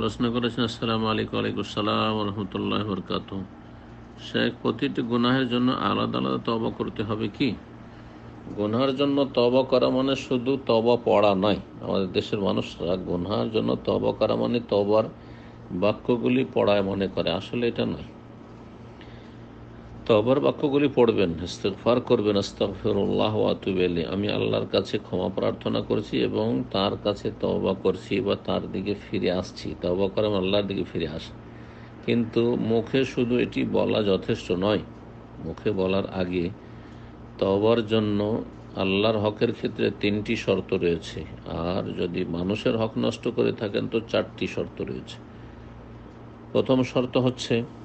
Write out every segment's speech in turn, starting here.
প্রশ্ন করেছেন, আসসালাম আলাইকুম আলাইকুম সালাম রহমতুল্লাহ বরকাত শেখ, প্রতিটি গুনাহের জন্য আলাদা আলাদা তবা করতে হবে কি? গুনহার জন্য তবা করা মানে শুধু তবা পড়া নয়। আমাদের দেশের মানুষরা গুনহার জন্য তবা করা মানে তবার বাক্যগুলি পড়ায় মনে করে। আসলে এটা নয়। তবার বাক্যগুলি পড়বেন, ইস্তেগফার করবেন, আস্তাগফিরুল্লাহ ওয়া আতুবু ইলাইহি। আমি আল্লাহর কাছে ক্ষমা প্রার্থনা করছি এবং তার কাছে তওবা করছি বা তার দিকে ফিরে আসছি। তওবা করে আল্লাহর দিকে ফিরে আসি। কিন্তু মুখে শুধু এটি বলা যথেষ্ট নয়, মুখে বলার আগে তওবার জন্য আল্লাহর হকের ক্ষেত্রে তিনটি শর্ত রয়েছে। আর যদি মানুষের হক নষ্ট করে থাকেন তো চারটি শর্ত রয়েছে। প্রথম শর্ত হচ্ছে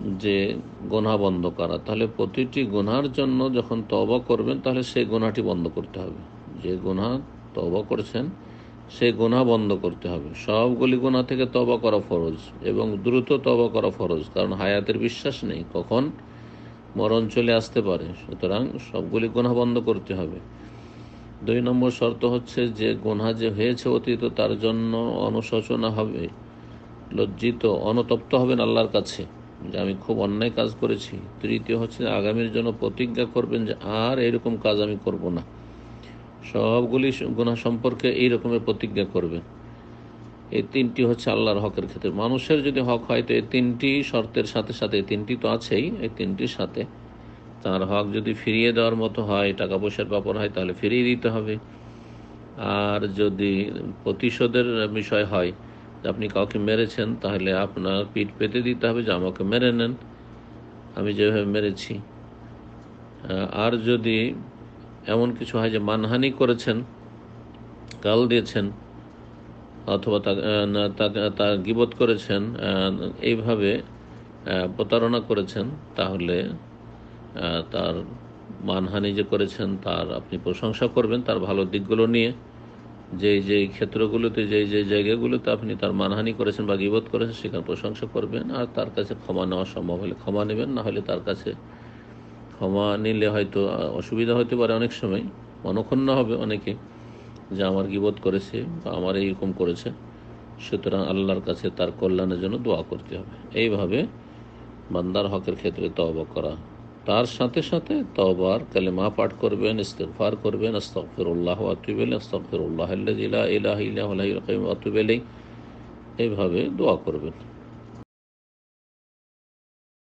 যে গোনা বন্ধ করা, তাহলে প্রতিটি গুনার জন্য যখন তবা করবেন, তাহলে সেই গোনাটি বন্ধ করতে হবে। যে গুনাহ তবা করছেন, সেই গুনাহ বন্ধ করতে হবে। সবগুলি গোনা থেকে তবা করা ফরজ এবং দ্রুত তবা করা ফরজ, কারণ হায়াতের বিশ্বাস নেই কখন মরণ চলে আসতে পারে। সুতরাং সবগুলি গোনা বন্ধ করতে হবে। দুই নম্বর শর্ত হচ্ছে যে গুনাহ যে হয়েছে অতীত, তার জন্য অনুশোচনা হবে, লজ্জিত, অনুতপ্ত হবেন আল্লাহর কাছে। যে আমি খুব অন্যায় কাজ করেছি, তৃতীয় হচ্ছে আগামীর জন্য প্রতিজ্ঞা করবেন যে আর এরকম কাজ আমি করব না। সবগুলি গুণা সম্পর্কে এই রকমের প্রতিজ্ঞা করবেন। এই তিনটি হচ্ছে আল্লাহর হকের ক্ষেত্রে। মানুষের যদি হক হয়, তো এই তিনটি শর্তের সাথে সাথে, এই তিনটি তো আছেই, এই তিনটির সাথে তার হক যদি ফিরিয়ে দেওয়ার মতো হয়, টাকা পয়সার ব্যাপার হয়, তাহলে ফিরিয়ে দিতে হবে। আর যদি প্রতিশোধের বিষয় হয় আপনি কাউকে মেরেছেন, তাহলে আপনার পিঠ পেতে দিতে হবে যে আমাকে মেরে নেন। আমি যেভাবে মেরেছি। আর যদি এমন কিছু হয় যে মানহানি করেছেন, গাল দিয়েছেন, অথবা তা গিবত করেছেন এইভাবে প্রতারণা করেছেন, তাহলে তার মানহানি যে করেছেন, তার আপনি প্রশংসা করবেন, তার ভালো দিকগুলো নিয়ে। যেই যেই ক্ষেত্রগুলোতে যেই যেই জায়গাগুলোতে আপনি তার মানহানি করেছেন বা গিবোধ করেছেন সেখানে প্রশংসা করবেন আর তার কাছে ক্ষমা নেওয়া সম্ভব হলে ক্ষমা নেবেন, না হলে তার কাছে ক্ষমা নিলে হয়তো অসুবিধা হতে পারে অনেক সময়। মনক্ষণ্ণ হবে অনেকে যে আমার গিবোধ করেছে বা আমার এইরকম করেছে। সুতরাং আল্লাহর কাছে তার কল্যাণের জন্য দোয়া করতে হবে। এইভাবে বান্দার হকের ক্ষেত্রে তওবা করা তার সাথে সাথে তবার কালেমা পাঠ করবেন ইস্তেফার করবেন আস্তফিরুল্লাহ আতুবেল আস্তফিরুল্লাহ ইলাহ ইলাহ আতুবেলেই এইভাবে দোয়া করবেন।